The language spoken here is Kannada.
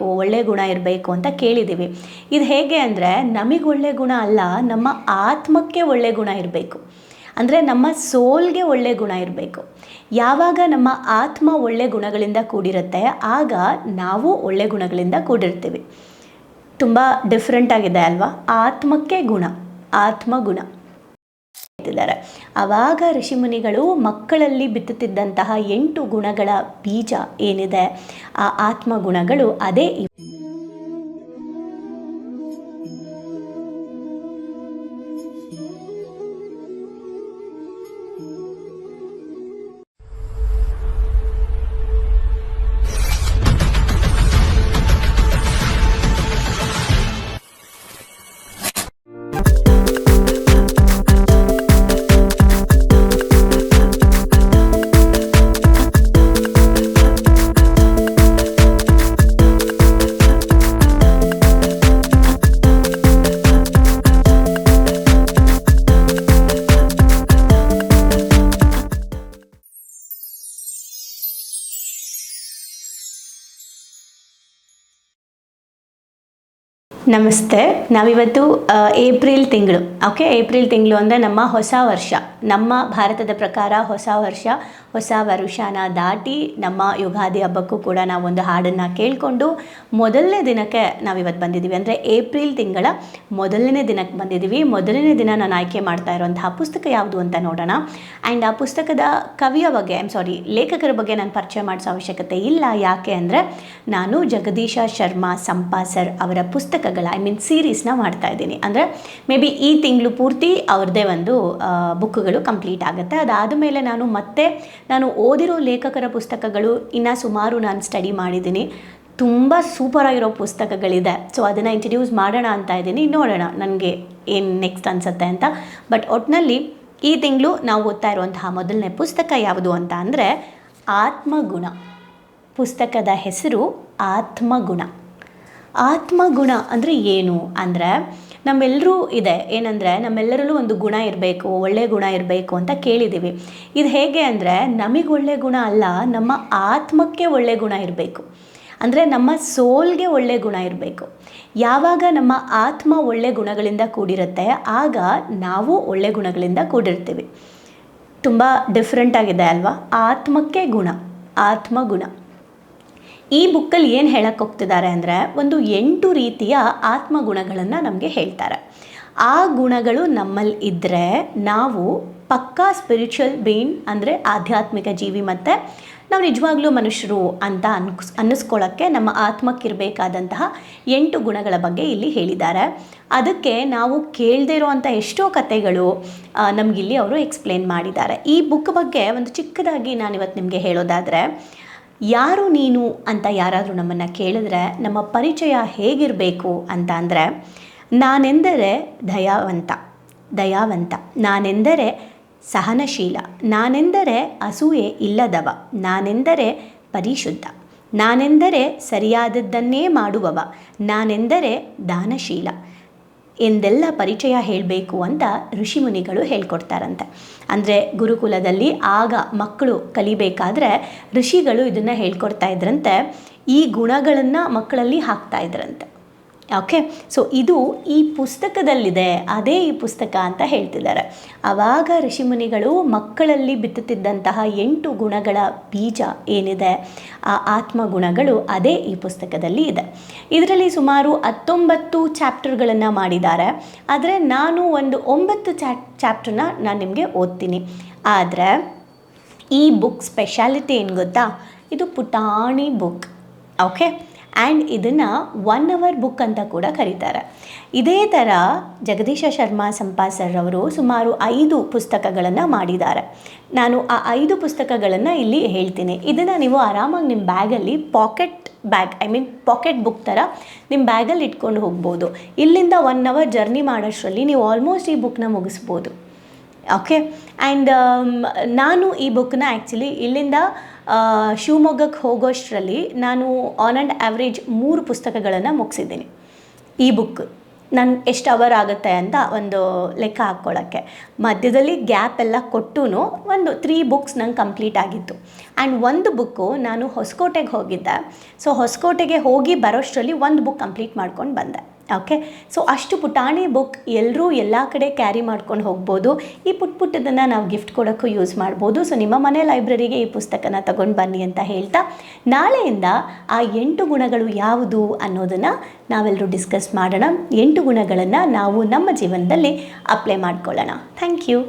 ಒಳ್ಳೆ ಗುಣ ಇರಬೇಕು ಅಂತ ಕೇಳಿದ್ದೀವಿ. ಇದು ಹೇಗೆ ಅಂದರೆ, ನಮಗೆ ಒಳ್ಳೆ ಗುಣ ಅಲ್ಲ, ನಮ್ಮ ಆತ್ಮಕ್ಕೆ ಒಳ್ಳೆ ಗುಣ ಇರಬೇಕು. ಅಂದರೆ ನಮ್ಮ ಸೋಲ್ಗೆ ಒಳ್ಳೆ ಗುಣ ಇರಬೇಕು. ಯಾವಾಗ ನಮ್ಮ ಆತ್ಮ ಒಳ್ಳೆ ಗುಣಗಳಿಂದ ಕೂಡಿರುತ್ತೆ, ಆಗ ನಾವು ಒಳ್ಳೆ ಗುಣಗಳಿಂದ ಕೂಡಿರ್ತೀವಿ. ತುಂಬ ಡಿಫ್ರೆಂಟ್ ಆಗಿದೆ ಅಲ್ವಾ? ಆತ್ಮಕ್ಕೆ ಗುಣ ಆತ್ಮ ಗುಣ ಇದ್ದಾರೆ ಆವಾಗ ಋಷಿಮುನಿಗಳು ಮಕ್ಕಳಲ್ಲಿ ಬಿತ್ತುತ್ತಿದ್ದಂತಹ ಎಂಟು ಗುಣಗಳ ಬೀಜ ಏನಿದೆ? ಆ ಆತ್ಮ ಗುಣಗಳು ಅದೇ ನಮಸ್ತೆ. ನಾವಿವತ್ತು ಏಪ್ರಿಲ್ ತಿಂಗಳು, ಓಕೆ? ಏಪ್ರಿಲ್ ತಿಂಗಳು ಅಂದರೆ ನಮ್ಮ ಹೊಸ ವರ್ಷ. ನಮ್ಮ ಭಾರತದ ಪ್ರಕಾರ ಹೊಸ ವರ್ಷ, ಹೊಸ ವರುಷನ ದಾಟಿ ನಮ್ಮ ಯುಗಾದಿ ಹಬ್ಬಕ್ಕೂ ಕೂಡ ನಾವೊಂದು ಹಾಡನ್ನು ಕೇಳಿಕೊಂಡು ಮೊದಲನೇ ದಿನಕ್ಕೆ ನಾವಿವತ್ತು ಬಂದಿದ್ದೀವಿ. ಅಂದರೆ ಏಪ್ರಿಲ್ ತಿಂಗಳ ಮೊದಲನೇ ದಿನಕ್ಕೆ ಬಂದಿದ್ದೀವಿ. ಮೊದಲನೇ ದಿನ ನಾನು ಆಯ್ಕೆ ಮಾಡ್ತಾ ಇರುವಂತಹ ಪುಸ್ತಕ ಯಾವುದು ಅಂತ ನೋಡೋಣ. ಆ್ಯಂಡ್ ಆ ಪುಸ್ತಕದ ಕವಿಯ ಬಗ್ಗೆ ಐಮ್ ಸಾರಿ ಲೇಖಕರ ಬಗ್ಗೆ ನಾನು ಪರಿಚಯ ಮಾಡಿಸೋ ಅವಶ್ಯಕತೆ ಇಲ್ಲ. ಯಾಕೆ ಅಂದರೆ, ನಾನು ಜಗದೀಶ ಶರ್ಮಾ ಸಂಪಾ ಸರ್ ಅವರ ಪುಸ್ತಕಗಳ ಐ ಮೀನ್ ಸೀರೀಸ್ನ ಮಾಡ್ತಾ ಇದ್ದೀನಿ. ಅಂದರೆ ಮೇ ಬಿ ಈ ತಿಂಗಳು ಪೂರ್ತಿ ಅವ್ರದ್ದೇ ಒಂದು ಬುಕ್ಗಳು ಕಂಪ್ಲೀಟ್ ಆಗುತ್ತೆ. ಅದಾದ ಮೇಲೆ ನಾನು ಮತ್ತೆ ನಾನು ಓದಿರೋ ಲೇಖಕರ ಪುಸ್ತಕಗಳು ಇನ್ನು ಸುಮಾರು ನಾನು ಸ್ಟಡಿ ಮಾಡಿದ್ದೀನಿ. ತುಂಬ ಸೂಪರಾಗಿರೋ ಪುಸ್ತಕಗಳಿದೆ. ಸೊ ಅದನ್ನು ಇಂಟ್ರಡ್ಯೂಸ್ ಮಾಡೋಣ ಅಂತ ಇದ್ದೀನಿ. ನೋಡೋಣ ನನಗೆ ಏನು ನೆಕ್ಸ್ಟ್ ಅನಿಸುತ್ತೆ ಅಂತ. ಬಟ್ ಒಟ್ಟಿನಲ್ಲಿ ಈ ತಿಂಗಳು ನಾವು ಓದ್ತಾ ಇರುವಂತಹ ಮೊದಲನೇ ಪುಸ್ತಕ ಯಾವುದು ಅಂತ ಅಂದರೆ ಆತ್ಮಗುಣ. ಪುಸ್ತಕದ ಹೆಸರು ಆತ್ಮಗುಣ. ಆತ್ಮಗುಣ ಅಂದರೆ ಏನು? ಅಂದರೆ ನಮ್ಮೆಲ್ಲರೂ ಇದೆ. ಏನಂದರೆ ನಮ್ಮೆಲ್ಲರಲ್ಲೂ ಒಂದು ಗುಣ ಇರಬೇಕು ಒಳ್ಳೆಯ ಗುಣ ಇರಬೇಕು ಅಂತ ಕೇಳಿದ್ದೀವಿ ಇದು ಹೇಗೆ ಅಂದರೆ ನಮಗೆ ಒಳ್ಳೆಯ ಗುಣ ಅಲ್ಲ, ನಮ್ಮ ಆತ್ಮಕ್ಕೆ ಒಳ್ಳೆಯ ಗುಣ ಇರಬೇಕು. ಅಂದರೆ ನಮ್ಮ ಸೋಲ್ಗೆ ಒಳ್ಳೆ ಗುಣ ಇರಬೇಕು. ಯಾವಾಗ ನಮ್ಮ ಆತ್ಮ ಒಳ್ಳೆ ಗುಣಗಳಿಂದ ಕೂಡಿರುತ್ತೆ, ಆಗ ನಾವು ಒಳ್ಳೆ ಗುಣಗಳಿಂದ ಕೂಡಿರ್ತೀವಿ. ತುಂಬ ಡಿಫ್ರೆಂಟ್ ಆಗಿದೆ ಅಲ್ವಾ? ಆತ್ಮಕ್ಕೆ ಗುಣ, ಆತ್ಮಗುಣ. ಈ ಬುಕ್ಕಲ್ಲಿ ಏನು ಹೇಳಕ್ಕೆ ಹೋಗ್ತಿದ್ದಾರೆ ಅಂದರೆ ಒಂದು ಎಂಟು ರೀತಿಯ ಆತ್ಮಗುಣಗಳನ್ನು ನಮಗೆ ಹೇಳ್ತಾರೆ. ಆ ಗುಣಗಳು ನಮ್ಮಲ್ಲಿ ಇದ್ದರೆ ನಾವು ಪಕ್ಕಾ ಸ್ಪಿರಿಚುವಲ್ ಬೀನ್ ಅಂದರೆ ಆಧ್ಯಾತ್ಮಿಕ ಜೀವಿ ಮತ್ತು ನಾವು ನಿಜವಾಗ್ಲೂ ಮನುಷ್ಯರು ಅಂತ ಅನ್ಸ್ ಅನ್ನಿಸ್ಕೊಳ್ಳೋಕ್ಕೆ ನಮ್ಮ ಆತ್ಮಕ್ಕಿರಬೇಕಾದಂತಹ ಎಂಟು ಗುಣಗಳ ಬಗ್ಗೆ ಇಲ್ಲಿ ಹೇಳಿದ್ದಾರೆ. ಅದಕ್ಕೆ ನಾವು ಕೇಳದೇ ಇರುವಂಥ ಎಷ್ಟೋ ಕಥೆಗಳು ನಮಗಿಲ್ಲಿ ಅವರು ಎಕ್ಸ್ಪ್ಲೇನ್ ಮಾಡಿದ್ದಾರೆ. ಈ ಬುಕ್ ಬಗ್ಗೆ ಒಂದು ಚಿಕ್ಕದಾಗಿ ನಾನಿವತ್ತು ನಿಮಗೆ ಹೇಳೋದಾದರೆ ಯಾರು ನೀನು ಅಂತ ಯಾರಾದರೂ ನಮ್ಮನ್ನು ಕೇಳಿದ್ರೆ ನಮ್ಮ ಪರಿಚಯ ಹೇಗಿರಬೇಕು ಅಂತ ಅಂದರೆ, ನಾನೆಂದರೆ ದಯಾವಂತ ದಯಾವಂತ. ನಾನೆಂದರೆ ಸಹನಶೀಲ. ನಾನೆಂದರೆ ಅಸೂಯೆ ಇಲ್ಲದವ. ನಾನೆಂದರೆ ಪರಿಶುದ್ಧ. ನಾನೆಂದರೆ ಸರಿಯಾದದ್ದನ್ನೇ ಮಾಡುವವ. ನಾನೆಂದರೆ ದಾನಶೀಲ. ಎಂದೆಲ್ಲ ಪರಿಚಯ ಹೇಳಬೇಕು ಅಂತ ಋಷಿಮುನಿಗಳು ಹೇಳ್ಕೊಡ್ತಾರಂತೆ. ಅಂದರೆ ಗುರುಕುಲದಲ್ಲಿ ಆಗ ಮಕ್ಕಳು ಕಲಿಬೇಕಾದ್ರೆ ಋಷಿಗಳು ಇದನ್ನು ಹೇಳ್ಕೊಡ್ತಾ ಇದ್ರಂತೆ. ಈ ಗುಣಗಳನ್ನು ಮಕ್ಕಳಲ್ಲಿ ಹಾಕ್ತಾ ಇದ್ರಂತೆ. ಓಕೆ ಸೊ ಇದು ಈ ಪುಸ್ತಕದಲ್ಲಿದೆ, ಅದೇ ಈ ಪುಸ್ತಕ ಅಂತ ಹೇಳ್ತಿದ್ದಾರೆ. ಆವಾಗ ಋಷಿಮುನಿಗಳು ಮಕ್ಕಳಲ್ಲಿ ಬಿತ್ತುತ್ತಿದ್ದಂತಹ ಎಂಟು ಗುಣಗಳ ಬೀಜ ಏನಿದೆ, ಆ ಆತ್ಮ ಗುಣಗಳು ಅದೇ ಈ ಪುಸ್ತಕದಲ್ಲಿ ಇದೆ. ಇದರಲ್ಲಿ ಸುಮಾರು ಹತ್ತೊಂಬತ್ತು ಚಾಪ್ಟರ್ಗಳನ್ನು ಮಾಡಿದ್ದಾರೆ. ಆದರೆ ನಾನು ಒಂದು ಒಂಬತ್ತು ಚಾಪ್, ಚಾಪ್ಟರ್ನ ನಾನು ನಿಮಗೆ ಓದ್ತೀನಿ. ಆದರೆ ಈ ಬುಕ್ ಸ್ಪೆಷಾಲಿಟಿ ಏನು ಗೊತ್ತಾ? ಇದು ಪುಟಾಣಿ ಬುಕ್. ಓಕೆ ಆ್ಯಂಡ್ ಇದನ್ನು ಒನ್ ಅವರ್ ಬುಕ್ ಅಂತ ಕೂಡ ಕರೀತಾರೆ. ಇದೇ ಥರ ಜಗದೀಶ ಶರ್ಮಾ ಸಂಪಾಸರ್ ಅವರು ಸುಮಾರು ಐದು ಪುಸ್ತಕಗಳನ್ನು ಮಾಡಿದ್ದಾರೆ. ನಾನು ಆ ಐದು ಪುಸ್ತಕಗಳನ್ನು ಇಲ್ಲಿ ಹೇಳ್ತೀನಿ. ಇದನ್ನು ನೀವು ಆರಾಮಾಗಿ ನಿಮ್ಮ ಬ್ಯಾಗಲ್ಲಿ pocket bag I mean pocket book ಥರ ನಿಮ್ಮ ಬ್ಯಾಗಲ್ಲಿ ಇಟ್ಕೊಂಡು ಹೋಗ್ಬೋದು. ಇಲ್ಲಿಂದ ಒನ್ ಅವರ್ ಜರ್ನಿ ಮಾಡೋಷ್ಟರಲ್ಲಿ ನೀವು ಆಲ್ಮೋಸ್ಟ್ ಈ ಬುಕ್ನ ಮುಗಿಸ್ಬೋದು. ಓಕೆ ಆ್ಯಂಡ್ ನಾನು ಈ ಬುಕ್ನ ಆ್ಯಕ್ಚುಲಿ ಇಲ್ಲಿಂದ ಶಿವಮೊಗ್ಗಕ್ಕೆ ಹೋಗೋಷ್ಟರಲ್ಲಿ ನಾನು ಆನ್ ಆ್ಯಂಡ್ ಆ್ಯಾವ್ರೇಜ್ ಮೂರು ಪುಸ್ತಕಗಳನ್ನು ಮುಗಿಸಿದ್ದೀನಿ. ಈ ಬುಕ್ ನನ್ನ ಎಷ್ಟು ಅವರ್ ಆಗುತ್ತೆ ಅಂತ ಒಂದು ಲೆಕ್ಕ ಹಾಕ್ಕೊಳ್ಳೋಕ್ಕೆ ಮಧ್ಯದಲ್ಲಿ ಗ್ಯಾಪ್ ಎಲ್ಲ ಕೊಟ್ಟು ಒಂದು ತ್ರೀ ಬುಕ್ಸ್ ನಂಗೆ ಕಂಪ್ಲೀಟ್ ಆಗಿತ್ತು. ಆ್ಯಂಡ್ ಒಂದು ಬುಕ್ಕು ನಾನು ಹೊಸಕೋಟೆಗೆ ಹೋಗಿದ್ದೆ. ಸೊ ಹೊಸಕೋಟೆಗೆ ಹೋಗಿ ಬರೋಷ್ಟರಲ್ಲಿ ಒಂದು ಬುಕ್ ಕಂಪ್ಲೀಟ್ ಮಾಡ್ಕೊಂಡು ಬಂದೆ. ಓಕೆ ಸೊ ಅಷ್ಟು ಪುಟಾಣಿ ಬುಕ್ ಎಲ್ಲರೂ ಎಲ್ಲ ಕಡೆ ಕ್ಯಾರಿ ಮಾಡ್ಕೊಂಡು ಹೋಗ್ಬೋದು. ಈ ಪುಟ್ ಪುಟ್ಟದನ್ನು ನಾವು ಗಿಫ್ಟ್ ಕೊಡೋಕ್ಕೂ ಯೂಸ್ ಮಾಡ್ಬೋದು. ಸೊ ನಿಮ್ಮ ಮನೆ ಲೈಬ್ರರಿಗೆ ಈ ಪುಸ್ತಕನ ತಗೊಂಡು ಬನ್ನಿ ಅಂತ ಹೇಳ್ತಾ, ನಾಳೆಯಿಂದ ಆ ಎಂಟು ಗುಣಗಳು ಯಾವುದು ಅನ್ನೋದನ್ನು ನಾವೆಲ್ಲರೂ ಡಿಸ್ಕಸ್ ಮಾಡೋಣ. ಎಂಟು ಗುಣಗಳನ್ನು ನಾವು ನಮ್ಮ ಜೀವನದಲ್ಲಿ ಅಪ್ಲೈ ಮಾಡ್ಕೊಳ್ಳೋಣ. Thank you